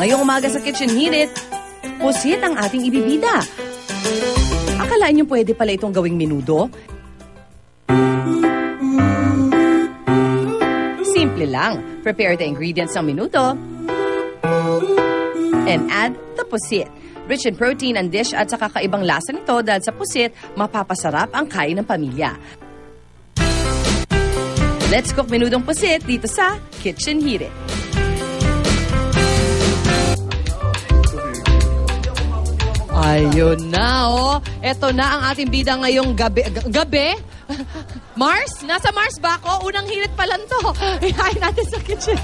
Ngayong umaga sa Kitchen Hirit, pusit ang ating ibibida. Akalaan niyo pwede pala itong gawing menudo? Simple lang. Prepare the ingredients ng menudo and add the pusit. Rich in protein ang dish at sa kakaibang lasa nito dahil sa pusit, mapapasarap ang kain ng pamilya. Let's cook menudong pusit dito sa Kitchen Hirit. Ayun na, oh. Ito na ang ating bida ngayong gabi. gabi? Mars? Nasa Mars ba ako? Unang hirit pa lang to. Ihain natin sa kitchen.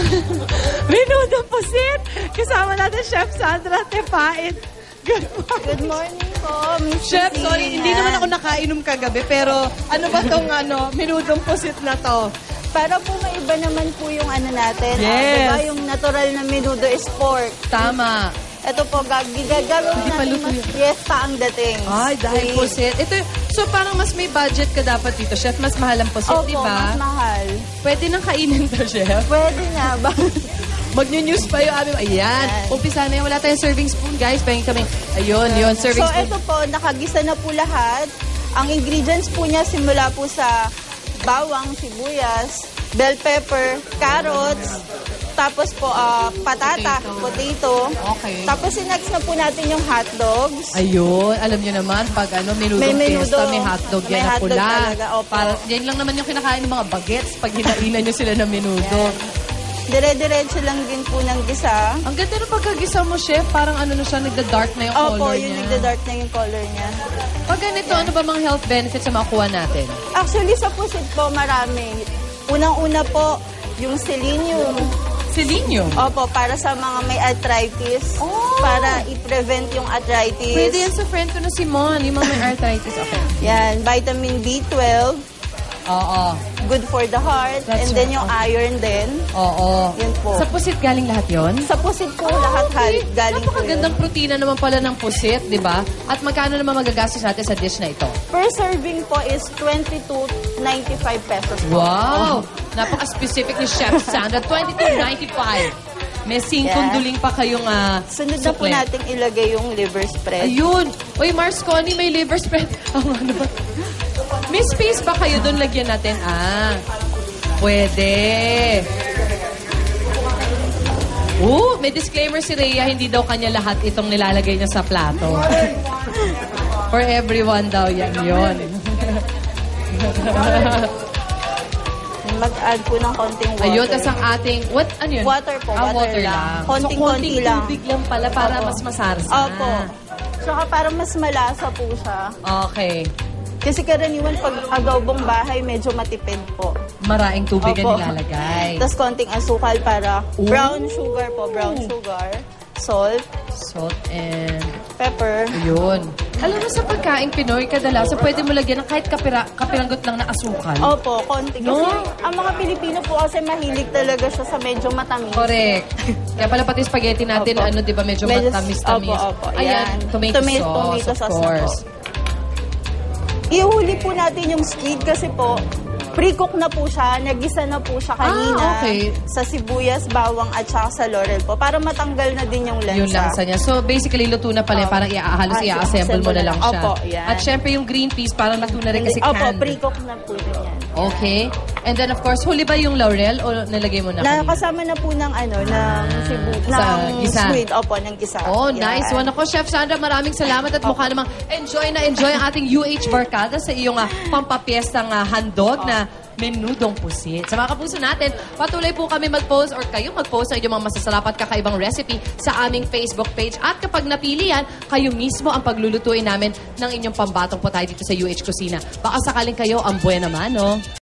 Menudo pusit. Kasama natin Chef Sandra Tepait. Good morning. Good morning po, Miss Chef, Christina. sorry, hindi naman ako nakainom kagabi, pero ano ba tong ano, minudong pusit na to? Para po maiba naman po yung ano natin. ah, Yes. diba, yung natural na menudo is pork. Tama. Ito po, gag- gagawin Hindi pa natin luto mas yun. fiesta ang dating. Ay, dahil Sweet. pusit. Ito, so parang mas may budget ka dapat dito, Chef. Mas mahal ang pusit, Opo, di ba? mas mahal. Pwede nang kainin to, Chef. Pwede na ba? Mag-news pa yung aming... Ayan. Umpisa na yun. Wala tayong serving spoon, guys. Pahing kami. Ayun, yun. Serving so, spoon. ito po, nakagisa na po lahat. Ang ingredients po niya simula po sa bawang, sibuyas, bell pepper, carrots, tapos po ah, patata, Potato. potato. Okay. Tapos sinext na po natin yung hot dogs. Ayun, alam niyo naman, pag ano, menudong May menudo. fiesta, may hotdog May yan na hotdog pula. talaga, opo. Para, yan lang naman yung kinakain ng mga bagets pag hinainan nyo sila ng menudo. Dire-diretso lang din po ng gisa. Ang ganda ng pagkagisa mo, chef. Parang ano na siya, nagda-dark na yung Opo, color yung niya. nagda-dark na yung color niya. Pag ganito, ano ba mga health benefits na makuha natin? Actually, sa pusit po, marami. Unang-una po, yung selenium. Selenium. Opo, para sa mga may arthritis. Oh! Para i-prevent yung arthritis. Pwede yan sa friend ko na si Mon, yung mga may arthritis. Okay. Yan, vitamin B12, Oo. Good for the heart. That's and then right. yung iron din. Oo. Yan po. Sa pusit galing lahat yon? Sa pusit po, lahat halit galing po yun. Napakagandang protina naman pala ng pusit, di ba? At magkano naman magagastos natin sa dish na ito? Per serving po is 22.95 pesos po. Wow! Napaka-specific ni Chef Sandra. 22.95. May singkong Yeah. duling pa kayong uh, Sunod na po natin ilagay yung liver spread. Ayun! Uy, Mars Connie, may liver spread. Ang ano ba? May space ba kayo doon lagyan natin? Ah, pwede. Oo, may disclaimer si Rhea, hindi daw kanya lahat itong nilalagay niya sa plato. For everyone daw yan yun. Mag-add po ng konting water. Ayun, tas ang ating, what, ano yun? Water po, ah, water water lang. lang. Konting-konti so, konting lang. tubig lang pala para Opo. mas masarsa. Opo. Saka para mas malasa po siya. Okay. Kasi karaniwan pag adobong bahay, medyo matipid po. Maraing tubig Opo. ang nilalagay. Tapos konting asukal para Ooh. brown sugar po, brown sugar. Salt, Salt and pepper. Yun. Alam mo sa pagkain Pinoy, kadalasan pwede mo lagyan ng kahit kapira, kapiranggot lang na asukal. Opo, konti. Kasi No? ang mga Pilipino po kasi mahilig talaga siya sa medyo matamis. Correct. Kaya pala pati spaghetti natin, Opo. ano, di ba, medyo, Medyo- matamis-tamis. opo, opo. Ayan, Ayan. tomato, Tomato- sauce, tomato of sauce na course. Ihuli po natin yung squid kasi po, pre-cook na po siya, nagisa na po siya kanina. Ah, okay. Sa sibuyas, bawang at saka sa laurel po. Para matanggal na din yung lansa. Yung lansa niya. So, basically, luto na pala. Opo. parang i-halos, Ah, i-assemble mo na lang siya. Opo, yan. At syempre, yung green peas, parang luto na rin kasi Opo, canned. pre-cook na po din yan. Okay. And then, of course, huli ba yung laurel o nilagay mo na? kanina? Nakasama na po ng ano, ng sibu, sa ng gisa. squid. Opo, ng gisa. Oh, Yan. nice one. Ako, Chef Sandra, maraming salamat at mukha namang enjoy na enjoy ang ating UH Barkada sa iyong uh, pampapiestang ah, handog na menudong pusit. Sa mga kapuso natin, patuloy po kami mag-post or kayo mag-post ng inyong mga masasarap at kakaibang recipe sa aming Facebook page. At kapag napili yan, kayo mismo ang paglulutuin namin ng inyong pambatong po tayo dito sa UH Kusina. Baka sakaling kayo ang buena naman, no?